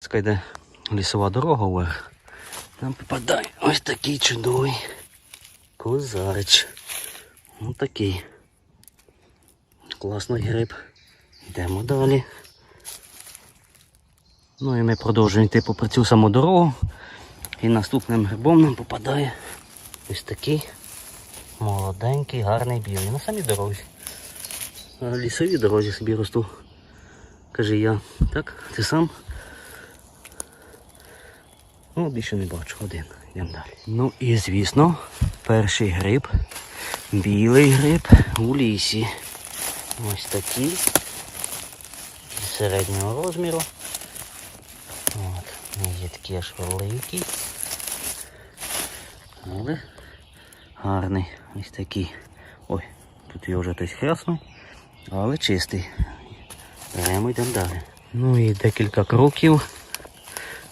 Ска йде лісова дорога вверх. Нам попадає ось такий чудовий козарич. Ось такий. Класний гриб. Йдемо далі. Ну і ми продовжуємо йти попри цю саму дорогу. І наступним грибом нам попадає ось такий молоденький, гарний білий. На самій дорозі. На лісовій дорозі собі росту. Каже я. Так, ти сам? Ну, більше не бачу, один. Йдемо далі. Ну і звісно, перший гриб, білий гриб у лісі. Ось такий. Середнього розміру. От, є такий аж великий. Але гарний. Ось такий. Ой, тут його вже хтось хряснув, але чистий. Беремо йдемо далі. Ну і декілька кроків.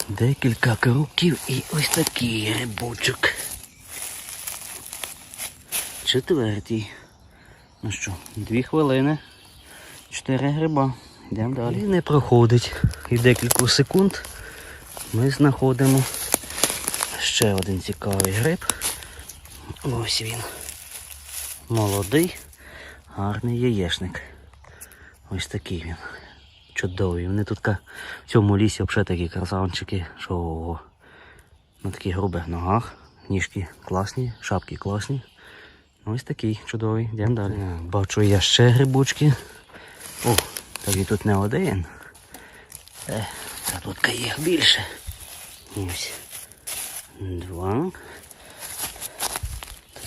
Декілька кроків і ось такий грибочок. Четвертий. Ну що, дві хвилини. Чотири гриба. Йдемо далі. І не проходить. І декілька секунд ми знаходимо ще один цікавий гриб. Ось він. Молодий, гарний яєшник. Ось такий він. Чудовий. Вони тут в цьому лісі взагалі такі красавчики, що ого. на таких грубих ногах. Ніжки класні, шапки класні. Ось такий чудовий. Йдемо далі. Бачу я ще грибочки. О, так і тут не один. Е, та тут їх більше. Ось. Два.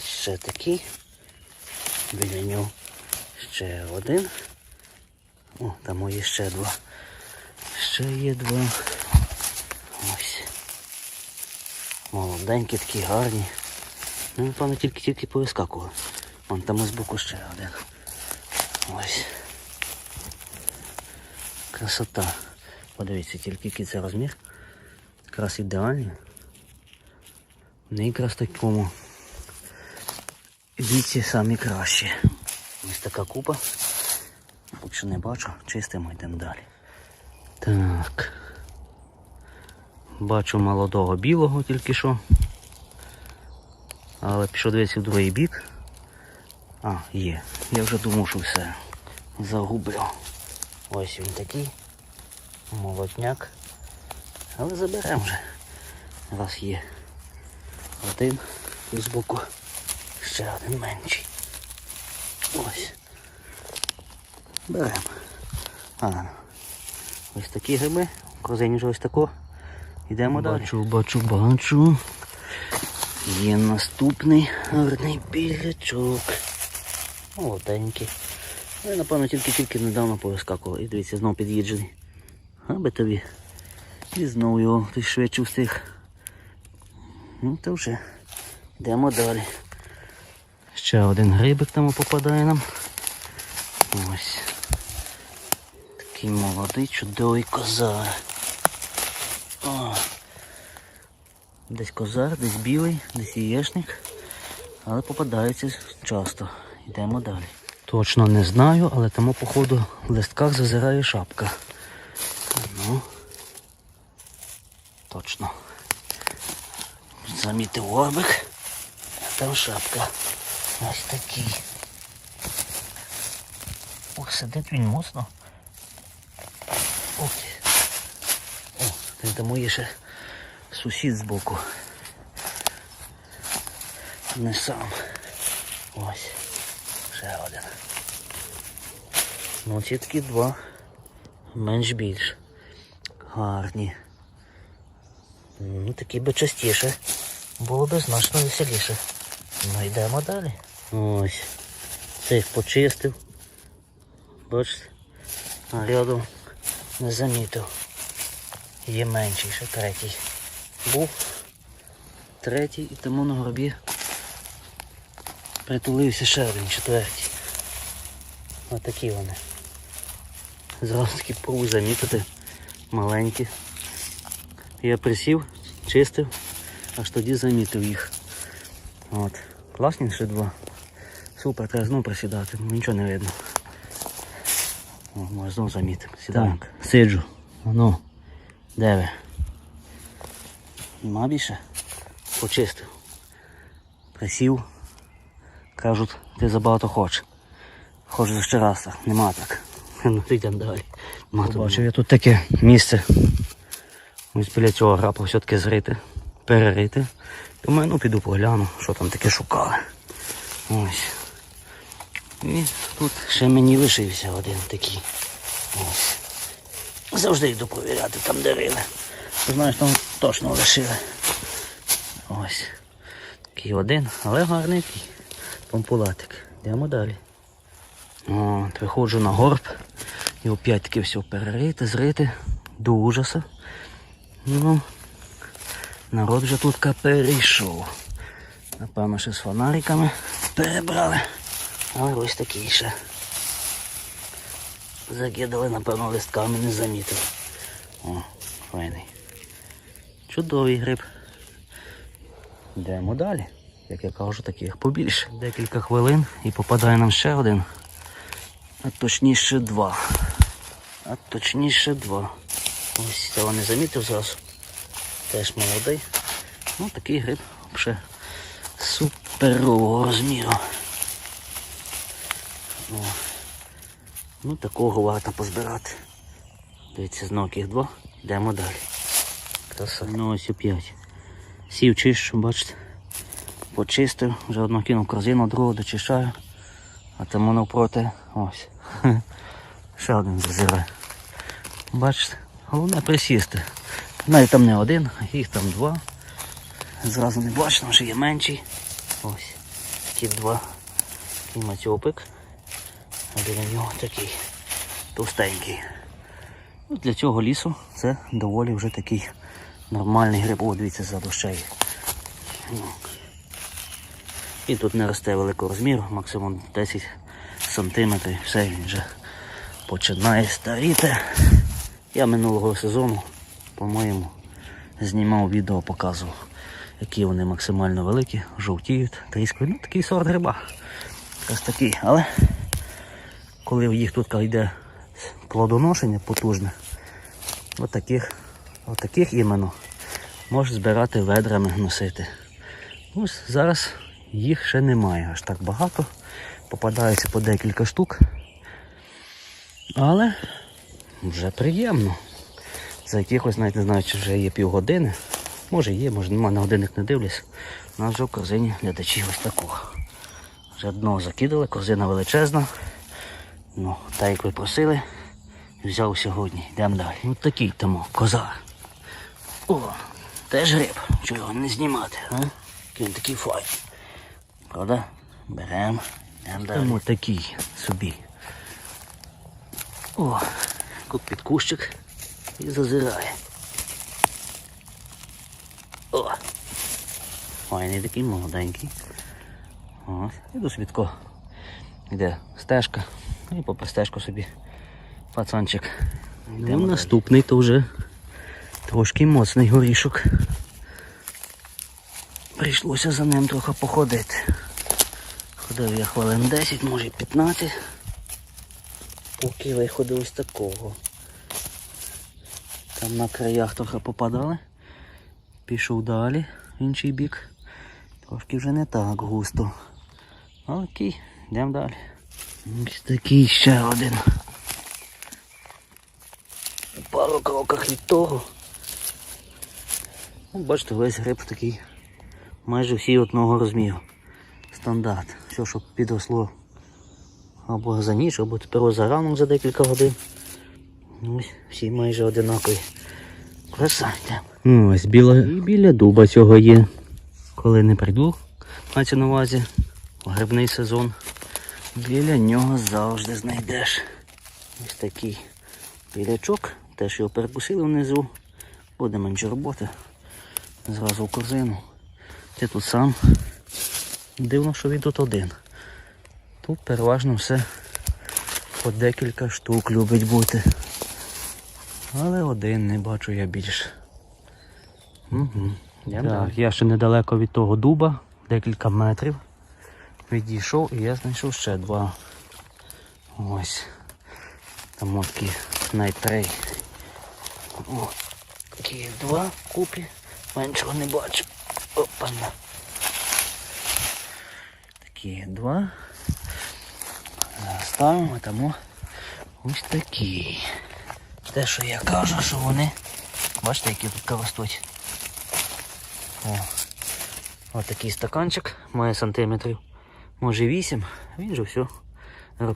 Ще такий. Біля нього ще один. О, там є ще два. Ще є два. Ось. Молоденькі такі гарні. Ну, напевно, тільки-тільки повискакували. Вон там ось боку ще один. Ось. Красота. Подивіться, тільки який це розмір. Якраз ідеальний. Не якраз такому віці самі кращі. Ось така купа. Поки що не бачу, чистимо йдемо далі. Так. Бачу молодого білого тільки що. Але пішов дивитися в другий бік. А, є. Я вже думав, що все. Загубив. Ось він такий. Молодняк. Але заберемо вже. Раз є. Один і збоку ще один менший. Ось. Беремо. А, ось такі гриби. Корзині вже ось тако. Йдемо далі. Бачу, бачу, бачу. Є наступний гарний білячок. Молоденький. Ну, напевно, тільки-тільки недавно повискакував. І дивіться, знову під'їджений. Аби тобі. І знову його ти швидше встиг. Ну то вже. Йдемо далі. Ще один грибик там попадає нам. Ось. Такий молодий, чудовий козар. О. Десь козар, десь білий, десь яєшник. Але попадаються часто. Йдемо далі. Точно не знаю, але тому, походу, в листках зазирає шапка. Ну. Точно. Замітив орбик, а там шапка. Ось такий. Ох, сидить він моцно. Ох. О, він тому є ще сусід збоку. Не сам. Ось. Ще один. Ну ці такі два. Менш більш. Гарні. Ну такі би частіше. Було би значно веселіше. Ну йдемо далі. Ось. Цих почистив. Бачите? А рядом не замітив. Є менший, ще третій. Був третій і тому на гробі притулився ще один четвертий. Отакі вони. Зразу таки пробую замітити. Маленькі. Я присів, чистив, аж тоді замітив їх. От. Класні ще два. Супер, треба знову присідати, нічого не видно. О, може знову замітив. Сідаємо. Сиджу. Воно. Де ви? Нема більше? Почистив. Присів. Кажуть, ти забагато хочеш. Хочеш ще раз так. Нема так. Ну йдемо далі. Бачив я тут таке місце. Ось біля цього грапу все-таки зрити, перерити. Думаю, ну піду погляну, що там таке шукали. Ось. І тут ще мені лишився один такий. Ось. Завжди йду провіряти там де рили. Знаєш, там точно лишили. Ось. Такий один, але гарний. Помпулатик. Йдемо далі. От, виходжу на горб. І опять таки все перерити, зрити. До ужаса. Ну, народ вже тут перейшов. Напевно, ще з фонариками перебрали. Але ось такий ще. Закидали, напевно, листками не замітили. О, файний. Чудовий гриб. Йдемо далі. Як я кажу, таких побільше. Декілька хвилин і попадає нам ще один. А точніше два. А точніше два. Ось цього не замітив зразу. Теж молодий. Ну такий гриб ще суперового розміру. О. Ну такого варто позбирати. Дивіться, знову яких два. Йдемо далі. Краса. Ну ось у п'ять. Сів чищу, бачите. Почистив, вже одну кинув корзину, другу дочищаю. А тому навпроти ось. Ще один зазирає. Бачите, головне присісти. Навіть там не один, їх там два. Зразу не бачно, що є менший. Ось. Такі два. Такий матьопик. А біля нього такий товстенький. Ну, для цього лісу це доволі вже такий нормальний гриб. О, дивіться, ззаду ще. Ну. І тут не росте великого розміру, максимум 10 сантиметрів. Все він вже починає старіти. Я минулого сезону, по-моєму, знімав відео, показував, які вони максимально великі, жовтіють, тріскають. Ну, такий сорт гриба. Ось такий. Але коли в їх тут йде плодоношення потужне, отаких, отаких іменно можеш збирати ведрами носити. Ось зараз їх ще немає аж так багато. Попадається по декілька штук. Але вже приємно. За якихось, навіть не знаю, чи вже є півгодини. Може є, може нема, на годинник не дивлюсь. У нас вже в корзині глядачі ось такого. Вже дно закидали, корзина величезна. Ну, так як ви просили, взяв сьогодні. Йдемо далі. Ось такий тому козар. О, теж гриб. Чого не знімати, а? Він такий файний. Правда? Беремо. Йдемо далі. Ось такий собі. О, під кущик і зазирає. О! Файний такий молоденький. Ось. Іду собі тако. Йде стежка. І попри стежку собі пацанчик. Йдемо наступний, то вже трошки моцний горішок. Прийшлося за ним трохи походити. Ходив я хвилин 10, може 15. Поки виходив ось такого. Там на краях трохи попадали. Пішов далі, в інший бік. Трошки вже не так густо. Окей, йдемо далі. Ось такий ще один. У пару кроках від того. Ну, Бачите, весь гриб такий майже всі одного розміру. Стандарт. Все, що підросло або за ніч, або тепер за ранок за декілька годин. Ось всі майже одинакові. Краса йдемо. Ось біля, і біля дуба цього є. Коли не прийду, мається на увазі, грибний сезон. Біля нього завжди знайдеш. Ось такий білячок. Теж його перекусили внизу. Буде менше роботи. Зразу в корзину. Ти тут сам. Дивно, що він тут один. Тут переважно все по декілька штук любить бути. Але один не бачу я більше. Угу. Так, я ще недалеко від того дуба, декілька метрів. Відійшов і я знайшов ще два. Ось. Там такі найтрей. О, Такі два купі. Меншого не бачу. Опана. Такі два. Ставимо тому ось такі. Те, що я кажу, що вони. Бачите, які тут ростуть. О. Ось такий стаканчик, має сантиметрів. Може 8. Він же все.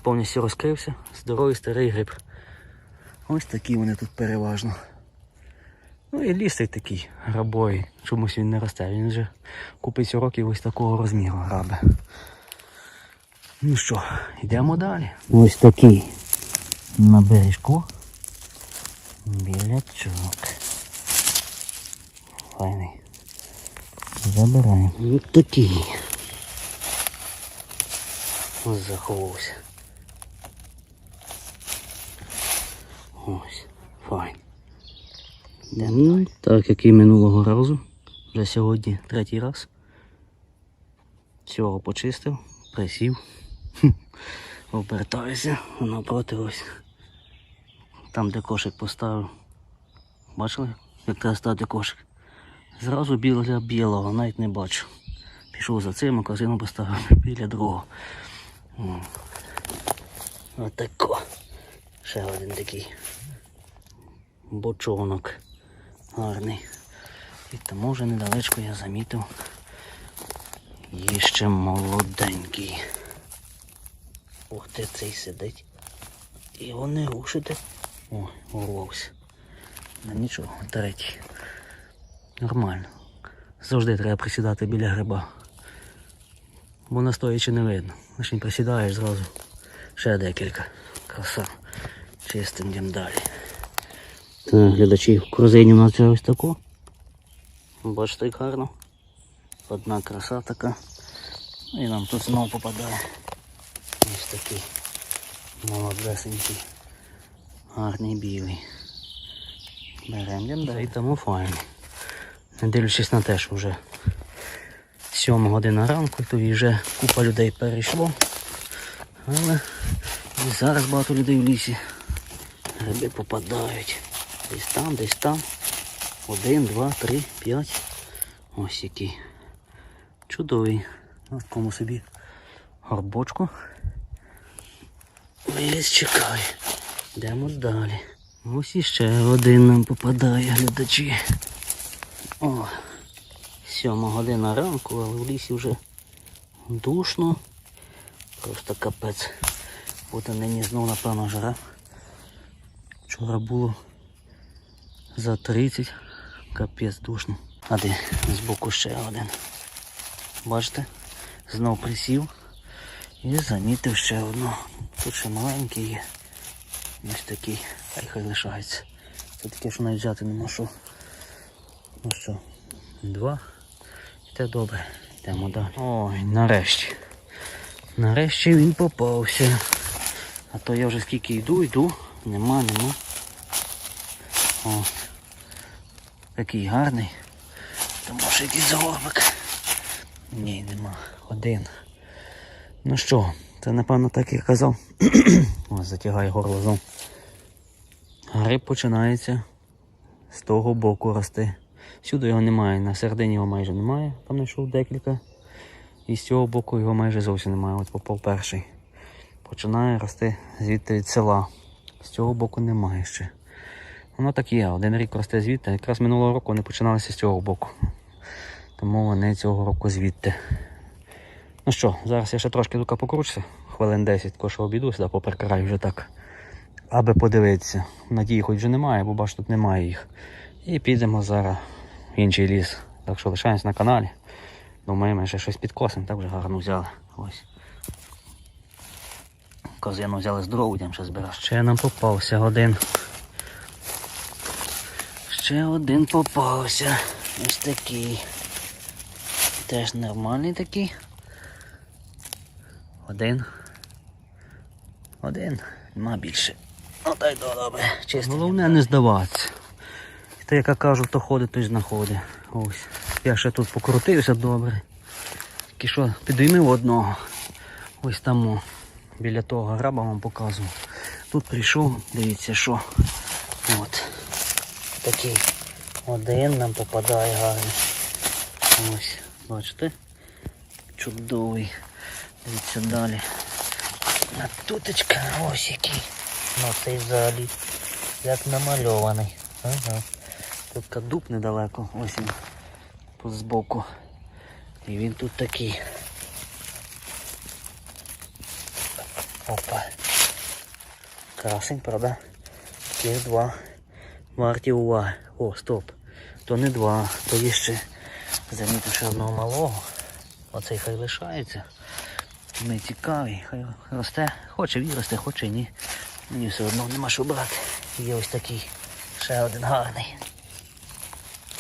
Повністю розкрився. Здоровий старий гриб. Ось такі вони тут переважно. Ну і ліс цей такий грабовий. Чомусь він не росте. Він вже купить років ось такого розміру грабе. Ну що, йдемо далі. Ось такий на бережку. Білячок. Файний. Забираємо. Ось такий. Ось заховався. Ось. Файн. Ну, так як і минулого разу. Вже сьогодні третій раз. Всього почистив, присів. Обертаюся, напроти ось. Там, де кошик поставив. Бачили, як треба стати кошик? Зразу біля білого, навіть не бачу. Пішов за цим, а корзину поставив біля другого. Отако. Ще один такий бочонок гарний. І тому вже недалечко я замітив. Є ще молоденький. Ух ти, цей сидить. Його не рушите. О, урвався. Ну нічого, третій. Нормально. Завжди треба присідати біля гриба. Бо настоячи не видно. Лише присідаєш зразу. Ще декілька. Краса. Чистим йдемо далі. Так, глядачі, в корзині у нас ось таку. Бачите, як гарно. Одна краса така. І нам тут знову попадає. Ось такий молодесенький. Гарний білий. Беремо йдемо далі. Тому файно. Не дивлячись на те, що вже 7 година ранку, то вже купа людей перейшло. Але і зараз багато людей в лісі. Гриби попадають. Десь там, десь там. Один, два, три, п'ять. Ось який. Чудовий. Ось кому собі горбочку. Весь чекає. Йдемо далі. Ось іще один нам попадає, глядачі. О, сьома година ранку, але в лісі вже душно. Просто капець. От нині знов, напевно, жара. Вчора було за 30, капець душно. А де збоку ще один. Бачите? Знов присів і замітив ще одну. Тут ще маленький є. Ось такий, хай хай лишається. Це таке, що навіть взяти нема що. Ну що, два. Те добре. Йдемо далі. Ой, нарешті. Нарешті він попався. А то я вже скільки йду, йду. Нема, нема. О. Такий гарний. Тому що якийсь загорбик. Ні, нема. Один. Ну що, це напевно так як казав. Ось затягає горло знов. Гриб починається з того боку рости. Сюди його немає, на середині його майже немає, там знайшов декілька. І з цього боку його майже зовсім немає, от попав перший. Починає рости звідти від села. З цього боку немає ще. Воно так є, один рік росте звідти. Якраз минулого року вони починалися з цього боку. Тому вони цього року звідти. Ну що, зараз я ще трошки тут покручуся, хвилин 10, тако що обійду сюди попри край вже так. Аби подивитися. Надії хоч вже немає, бо бач тут немає їх. І підемо зараз в інший ліс. Так що лишаємось на каналі. Думаю, ми ще щось підкосимо, так вже гарно взяли. Ось. Козину взяли здорову, йдемо ще збирати. Ще нам попався один. Ще один попався. Ось такий. Теж нормальний такий. Один. Один. Нема більше. Ну дай то добре. Чисто. Головне не здаватися. Та яка кажу, хто ходить, той знаходить. Ось. Я ще тут покрутився добре. Тільки що підіймив одного. Ось там біля того граба вам показував. Тут прийшов, дивіться що. От. Такий Один нам попадає гарний. Ось, бачите? Чудовий. Дивіться далі. А туточка ось який. Ну цей взагалі як намальований. Ага. Тут кадуб недалеко, ось він збоку. І він тут такий. Опа. Красень, правда? Таких два. Варті уваги. О, стоп. То не два, то є ще. Замітив ще одного малого. Оцей хай лишається. Не цікавий, хай росте. Хоче виросте, хоче ні. Мені все одно нема що брати. Є ось такий. Ще один гарний.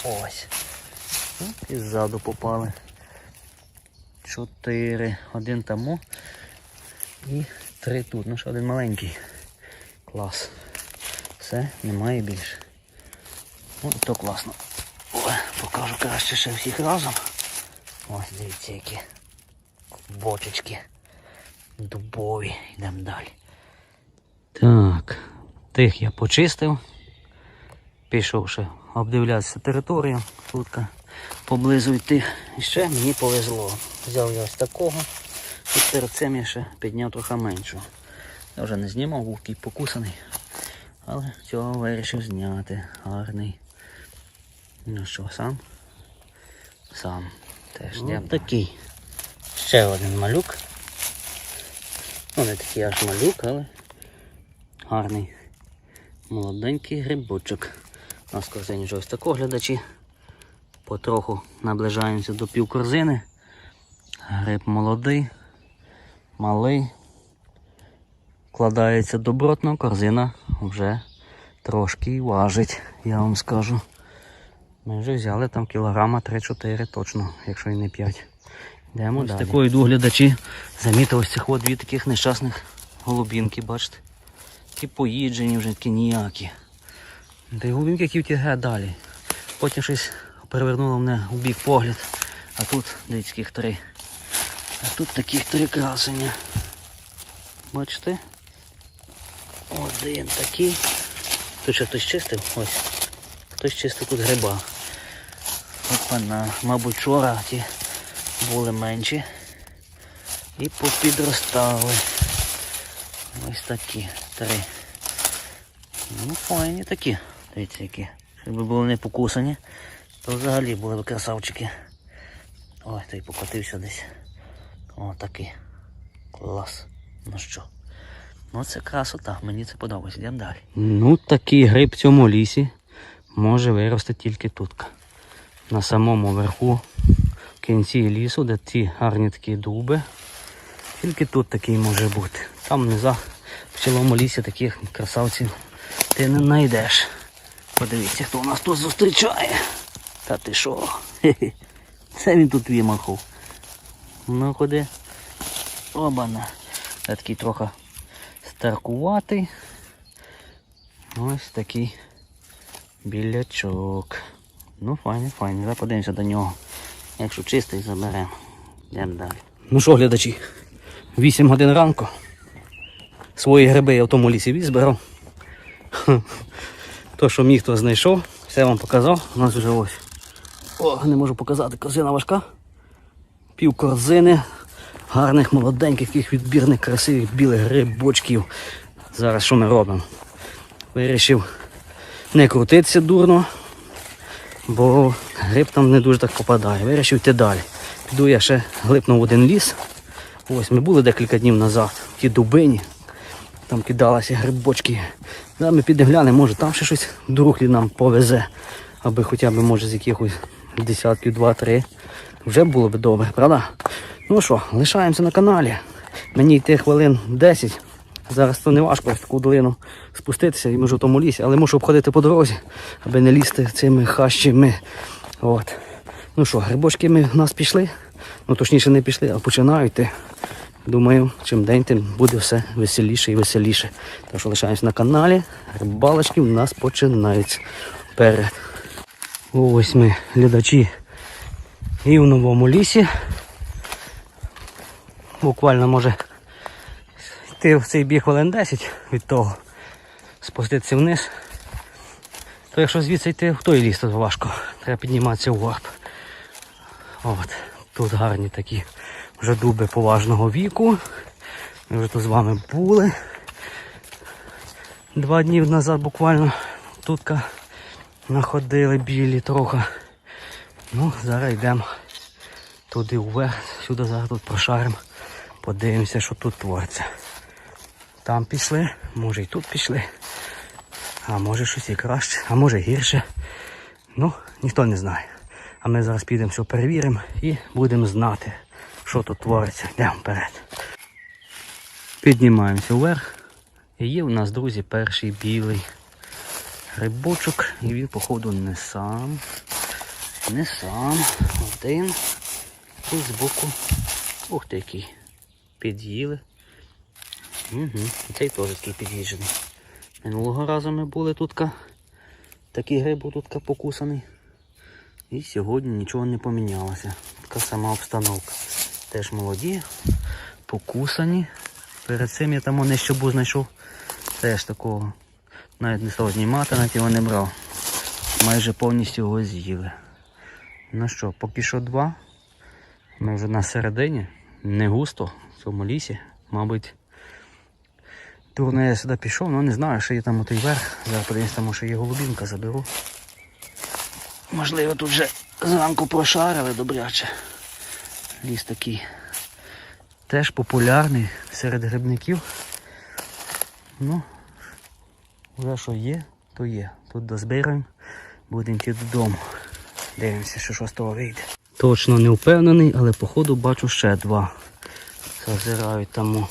Ось. Ну, І ззаду попали. Чотири. Один тому. І три тут. Ну ще один маленький. Клас. Все, немає більше. Ну, то класно. О, покажу краще ще всіх разом. Ось дивіться які бочечки. Дубові. Йдемо далі. Так, тих я почистив. Пішов ще обдивлятися територію. Тут поблизу йти. І ще мені повезло. Взяв я ось такого. І перед цим я ще підняв трохи меншого. Я вже не знімав, був такий покусаний. Але цього вирішив зняти. Гарний. Ну що, сам? Сам. Теж йдемо. Такий. Ще один малюк. Ну, не такий аж малюк, але гарний. Молоденький грибочок. У нас корзині вже ось тако глядачі. Потроху наближаємося до півкорзини. Гриб молодий, малий. Вкладається добротно, корзина вже трошки важить, я вам скажу. Ми вже взяли там кілограма 3-4 точно, якщо і не 5. Йдемо ось далі. такої глядачі. Замітив ось цих от дві таких нещасних голубінки, бачите? Такі поїджені вже такі ніякі. Та й голубінки далі. Потім щось перевернуло мене у бік погляд. А тут, дивіться, таких три. А тут таких три красення. Бачите? Один такий. Тут що хтось чистив? Ось. Хтось чистив тут гриба. Опана. Мабуть, вчора ті були менші. І попідростали. Ось такі. Три. Ну, файні такі. Дивіться які. Якби були не покусані, то взагалі були б красавчики. Ой, той покотився десь. О, такий. Клас. Ну що? Ну це красота, мені це подобається. Йдемо далі. Ну такий гриб в цьому лісі може вирости тільки тут. На самому верху, в кінці лісу, де ці гарні такі дуби. Тільки тут такий може бути. Там внизу, в цілому лісі таких красавців ти не знайдеш. Подивіться, хто нас тут зустрічає. Та ти що? Це він тут вимахав. Ну ходи. Обана. Це такий трохи старкуватий. Ось такий білячок. Ну, файний, файний. Зараз подивимося до нього. Якщо чистий, заберемо. Йдемо далі. Ну що, глядачі, 8 годин ранку. Свої гриби я в тому лісі збирав. То, що міг, то знайшов. Все вам показав. У нас вже ось. О, не можу показати, корзина важка. Пів корзини. Гарних, молоденьких, таких відбірних, красивих білих грибочків. Зараз що ми робимо? Вирішив не крутитися дурно, бо гриб там не дуже так попадає. Вирішив йти далі. Піду я ще глипнув один ліс. Ось ми були декілька днів назад, в тій дубині. Там кидалися грибочки. Да, ми підемо може там ще щось в дороглі нам повезе, аби хоча б може з якихось десятків, два-три. Вже було б добре, правда? Ну що, лишаємося на каналі. Мені йти хвилин 10. Зараз то не важко в таку долину спуститися і можу в тому лісі, але мушу обходити по дорозі, аби не лізти цими хащами. От. Ну що, грибочки ми в нас пішли. Ну точніше не пішли, а починають. Думаю, чим день, тим буде все веселіше і веселіше. Так що лишаємось на каналі. Рибалочки в нас починаються вперед. Ось ми, глядачі, і в новому лісі. Буквально може йти в цей бік хвилин 10 від того, спуститися вниз. То якщо звідси йти, в той ліс тут важко. Треба підніматися в горб. От, тут гарні такі вже дуби поважного віку. Ми вже тут з вами були. Два дні назад буквально тут находили білі трохи. Ну, зараз йдемо туди вверх, сюди зараз тут прошаримо. Подивимося, що тут твориться. Там пішли, може і тут пішли. А може щось і краще, а може гірше. Ну, ніхто не знає. А ми зараз підемо все перевіримо і будемо знати, що тут твориться. Йдемо вперед. Піднімаємося вверх. І є у нас, друзі, перший білий грибочок. І він, походу, не сам. Не сам. Один. Тут збоку. Ух ти який. Під'їли. Угу. Цей теж такий під'їжджений. Минулого разу ми були тут. Такий гриб тут покусаний. І сьогодні нічого не помінялося. Така сама обстановка. Теж молоді, покусані. Перед цим я там вони ще знайшов. Теж такого. Навіть не став знімати, навіть його не брав. Майже повністю його з'їли. Ну що, поки що два. Ми вже на середині. Не густо в цьому лісі. Мабуть, дурно я сюди пішов, але не знаю, що є там у той верх. Зараз подивимось, там може є голубінка, заберу. Можливо, тут вже зранку прошарили добряче. Ліс такий теж популярний серед грибників. Ну, вже що є, то є. Тут дозбираємо, будемо йти додому. Дивимося, що, що з того вийде. Точно не впевнений, але походу бачу ще два. Зазирають там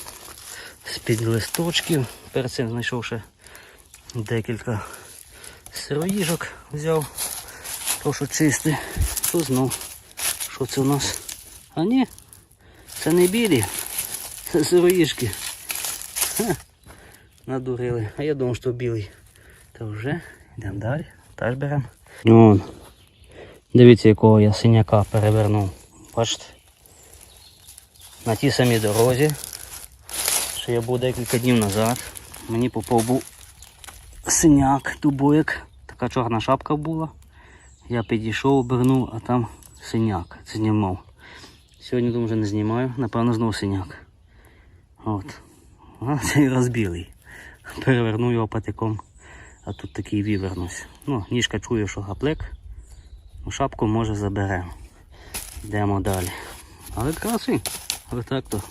з-під листочків. Перед цим знайшов ще декілька сироїжок взяв. То, що чисте, то знов. Що це у нас? А ні, це не білі, це сироїжки. Ха, надурили. А я думав, що білий. Та вже йдемо далі. Теж беремо. Вон. Дивіться, якого я синяка перевернув. Бачите? На тій самій дорозі, що я був декілька днів назад. Мені попав був синяк, тубоєк. Така чорна шапка була. Я підійшов, обернув, а там синяк. Знімав. Сьогодні думаю, вже не знімаю, напевно, знову синяк. От. А цей раз білий. Переверну його патиком, а тут такий вівернусь. Ну, ніжка чує, що гаплик. Ну, Шапку може заберемо. Йдемо далі. Але красий. Але так то.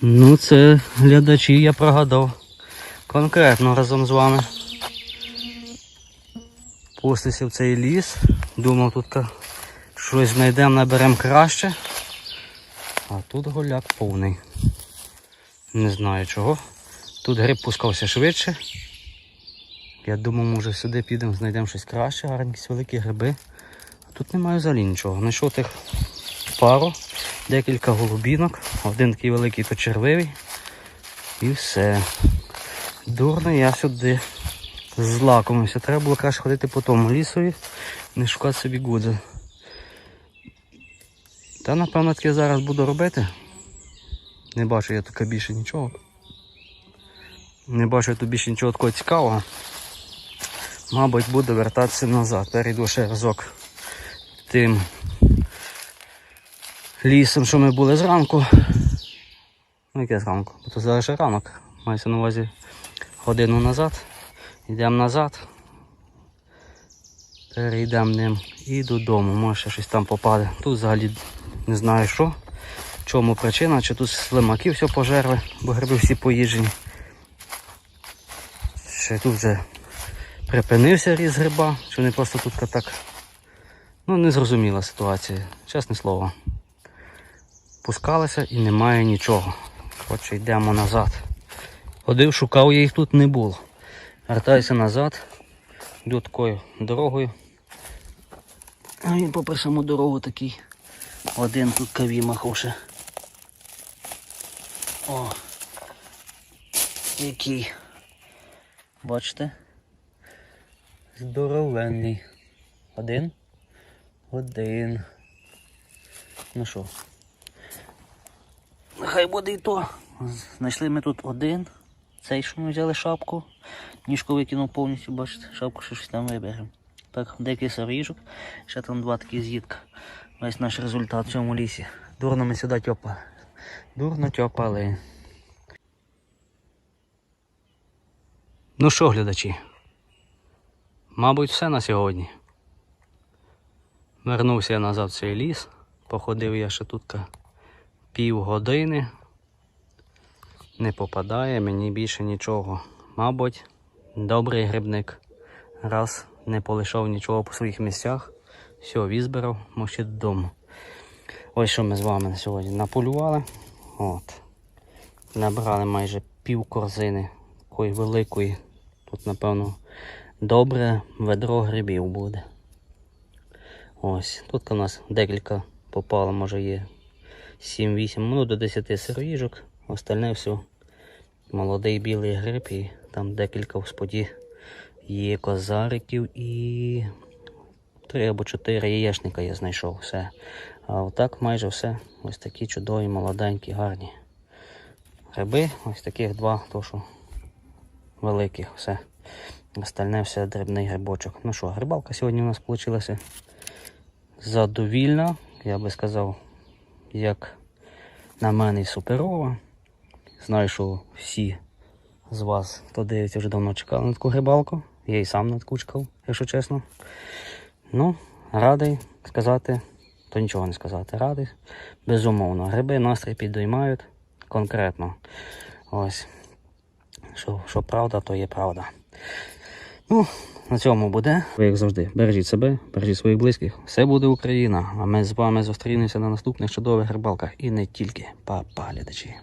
Ну це глядачі я прогадав. Конкретно разом з вами. Пустився в цей ліс. Думав тут щось знайдемо, наберемо краще. А тут голяк повний. Не знаю чого. Тут гриб пускався швидше. Я думав, може сюди підемо, знайдемо щось краще, гарні великі гриби. А тут немає взагалі нічого. Знайшов тих пару, декілька голубінок, один такий великий то червивий. І все. Дурно я сюди злакомився. Треба було краще ходити по тому лісові, не шукати собі гудзи. Та напевно таке зараз буду робити. Не бачу я тут більше нічого. Не бачу я тут більше нічого такого цікавого. Мабуть, буду вертатися назад. Перейду ще разок тим лісом, що ми були зранку. Ну, яке зранку? Бо то зараз ще ранок. Мається на увазі годину назад. Йдемо назад. Перейдемо ним і додому. Може ще щось там попаде. Тут взагалі не знаю що. Чому причина, чи тут слимаки все пожерли, бо гриби всі поїжджені. Ще тут вже припинився різ гриба, чи вони просто тут так. Ну, незрозуміла ситуація, чесне слово. Пускалися і немає нічого. Отже, йдемо назад. Ходив, шукав, я їх тут не було. Вертаюся назад, йду такою дорогою. А він попри саму дорогу такий. Один тут каві махав. О! Який. Бачите? Здоровенний. Один. Один. Ну що? Нехай буде і то. Знайшли ми тут один. Цей, що ми взяли шапку. Ніжку викинув повністю, бачите, шапку ще щось там виберемо. Так, деякий соріжок, ще там два такі з'їдка. Весь наш результат в цьому лісі. Дурно ми сюди тьопали. Дурно тьопали. Ну що, глядачі? Мабуть, все на сьогодні. Вернувся я назад в цей ліс. Походив я ще тут пів години. Не попадає мені більше нічого. Мабуть, добрий грибник. Раз не полишав нічого по своїх місцях. Все, візбирав, мовчи додому. Ось що ми з вами на сьогодні наполювали. От. Набрали майже пів корзини такої великої. Тут, напевно, добре ведро грибів буде. Ось. Тут у нас декілька попало, може є 7-8, ну до 10 сироїжок. Остальне все молодий білий гриб і там декілька в споді є козариків і три або чотири яєчника я знайшов все. А отак майже все. Ось такі чудові, молоденькі, гарні. Гриби, ось таких два, то що великих, все. Остальне все дрібний грибочок. Ну що, грибалка сьогодні у нас вийшла задовільна, я би сказав, як на мене суперова. Знаю, що всі з вас, хто дивиться, вже давно чекали на таку грибалку. Я і сам на таку чекав, якщо чесно. Ну, радий сказати, то нічого не сказати. Радий. Безумовно, гриби настрій підіймають конкретно. Ось. Що, що правда, то є правда. Ну, на цьому буде. Ви як завжди, бережіть себе, бережіть своїх близьких. Все буде Україна. А ми з вами зустрінемося на наступних чудових рибалках. І не тільки. Па-па, глядачі.